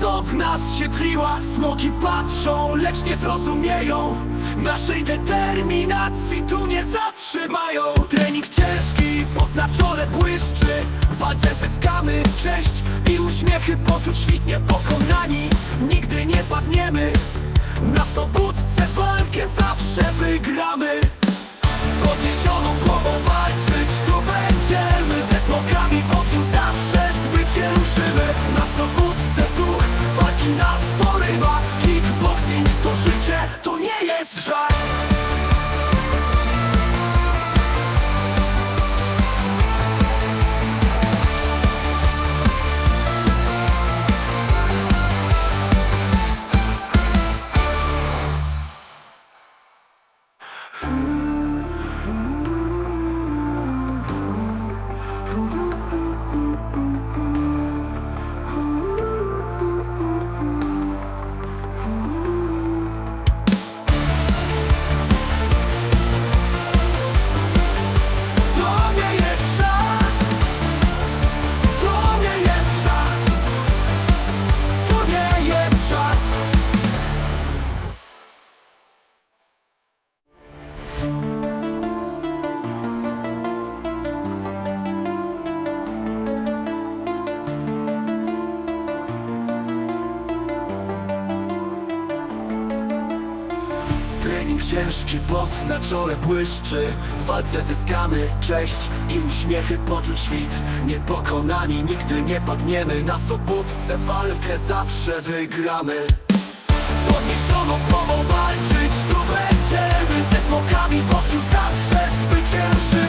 co w nas się tliła. Smoki patrzą, lecz nie zrozumieją. Naszej determinacji tu nie zatrzymają. Trening ciężki, pot na czole błyszczy. W walce zyskamy cześć i uśmiechy Poczuć świtnie pokonani. Nigdy nie padniemy. Na sobótce walkę zawsze wygramy. Z podniesioną głową walczyć zawsze zwyciężymy Na sobótce duch walki nas Trening ciężki, pot na czole błyszczy. W walce zyskamy cześć i uśmiechy poczuć świt Niepokonani, nigdy nie padniemy. Na sobótce walkę zawsze wygramy. Z podniesioną głową walczyć tu będziemy. Ze smokami w ogniu zawsze zwyciężymy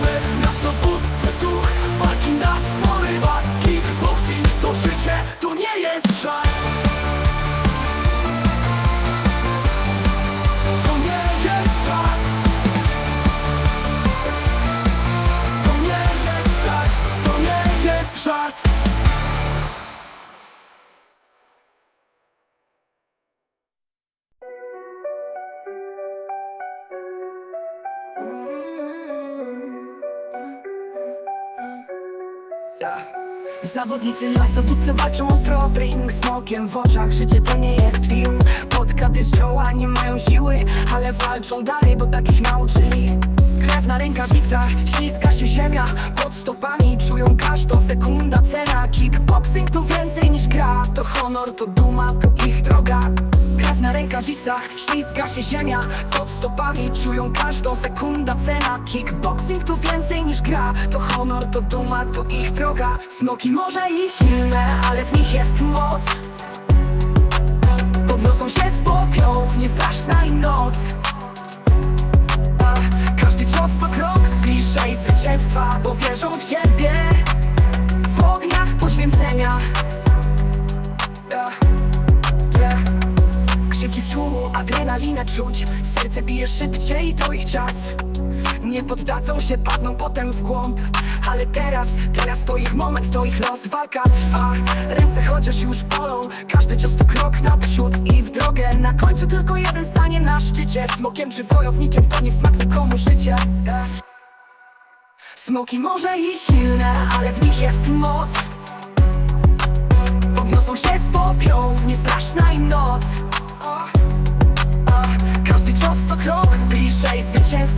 Zawodnicy na sobótce walczą ostro w ring Smokiem w oczach, życie to nie jest film. Podkap jest czoła, nie mają siły Ale walczą dalej, bo takich nauczyli. Krew na rękawicach, ślizga się ziemia. Pod stopami czują każdą sekunda cena. Kickboxing to więcej niż gra. To honor, to duma, to ich droga Na rękawicach, ślizga się ziemia. Pod stopami czują każdą sekunda cena. Kickboxing to więcej niż gra. To honor, to duma, to ich droga. Smoki może i silne, ale w nich jest moc. Podniosą się z popiołów, niestraszna im noc. Każdy cios to krok bliżej zwycięstwa Bo wierzą w siebie czuć Serce bije szybciej, to ich czas. Nie poddadzą się, padną potem w głąb. Ale teraz, teraz to ich moment, to ich los. Walka trwa, ręce chociaż już bolą. Każdy cios to krok naprzód i w drogę. Na końcu tylko jeden stanie na szczycie. Smokiem czy wojownikiem, to nie smak nikomu życie. Smoki może i silne, ale w nich jest moc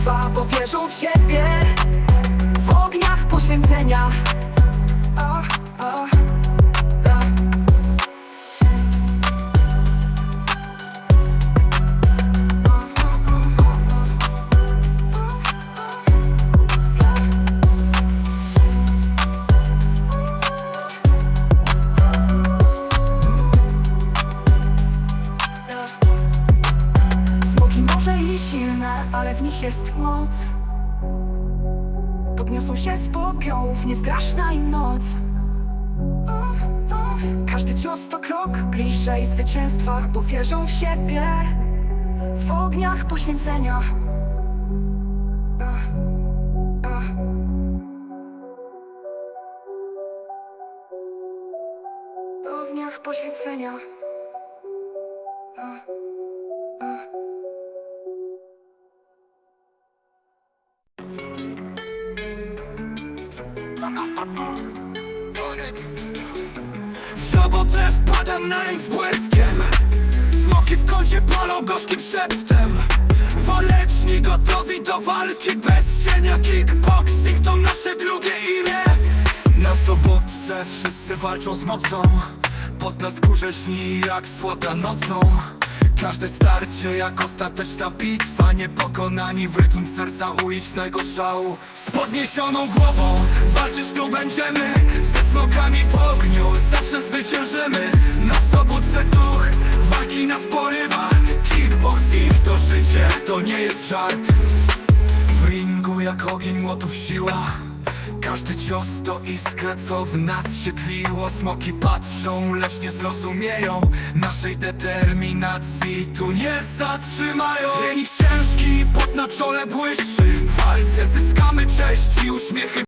Bo wierzą w siebie. W ogniach poświęcenia. A, a, ale w nich jest moc Podniosą się z popiołów, niestraszna im noc O, o. Każdy cios to krok bliżej zwycięstwa Bo wierzą w siebie W ogniach poświęcenia. W ogniach poświęcenia W sobotę wpadam na ring z błyskiem. Smoki w kącie palą gorzkim szeptem. Waleczni gotowi do walki bez cienia. Kickboxing to nasze drugie imię. Na sobotce wszyscy walczą z mocą. Pod nas górze śni jak słota nocą Każde starcie jak ostateczna bitwa Niepokonani w rytm serca ulicznego szału. Z podniesioną głową walczyć tu będziemy Ze smokami w ogniu zawsze zwyciężymy. Na sobótce duch walki nas porywa Kickboxing to życie, to nie jest żart. W ringu jak ogień młotów siła Każdy cios to iskra, co w nas się tliło. Smoki patrzą, lecz nie zrozumieją Naszej determinacji. Tu nie zatrzymają. Trening ciężki, pot na czole błyszczy. W walce zyskamy cześć i uśmiechy